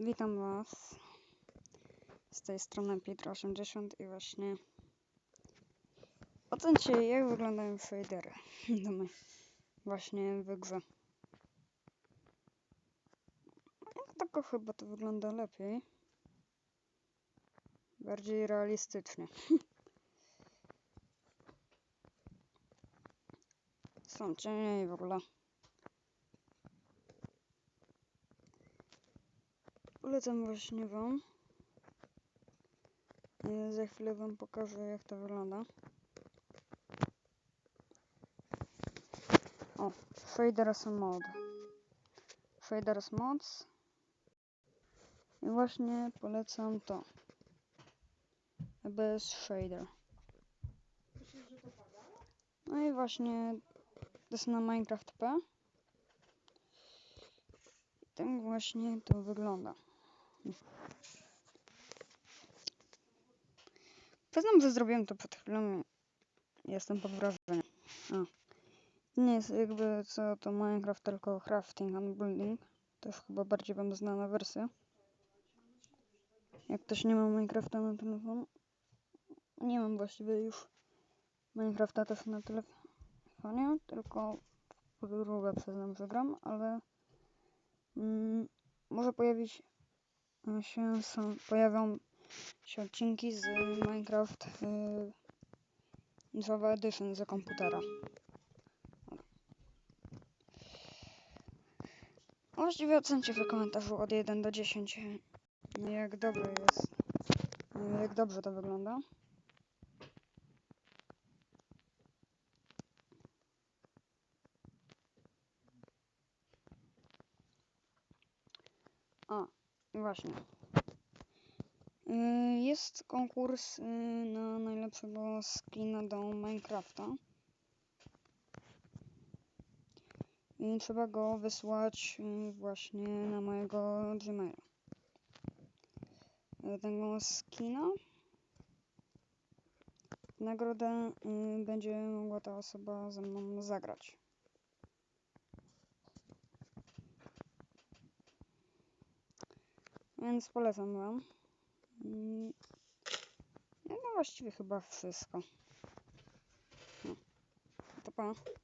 Witam Was. Z tej strony Peter80 i właśnie ocencie jak wyglądają shadery domy właśnie w grze. Jak tako chyba to wygląda lepiej. Bardziej realistycznie. Są cienie i w ogóle. Polecam właśnie Wam. E, Za chwilę Wam pokażę jak to wygląda. O, Shaders Mod. Shaders Mods. I właśnie polecam to. EBS Shader. No i właśnie to jest na Minecraft P. I tak właśnie to wygląda. Przyznam, że zrobiłem to przed chwilą. Jestem pod wrażeniem. A. Nie jest jakby co to Minecraft, tylko crafting and building. To już chyba bardziej wam znana wersja. Jak ktoś nie ma Minecrafta na telefon. Nie mam właściwie już Minecrafta też na telefonie, tylko podróbę przyznam, że gram, ale mm, może pojawić się, są, pojawią się odcinki z Minecraft y, Java Edition za komputera. Właściwie ocencie w komentarzu od 1 do 10 jak dobre jest, jak dobrze to wygląda. A, właśnie. Y, Jest konkurs y, na najlepszego skina do Minecrafta. I trzeba go wysłać y, właśnie na mojego Gmaila. Y, Tego skina. Nagrodę y, będzie mogła ta osoba ze mną zagrać. Więc polecam wam. Mm, No właściwie chyba wszystko. No. To pa.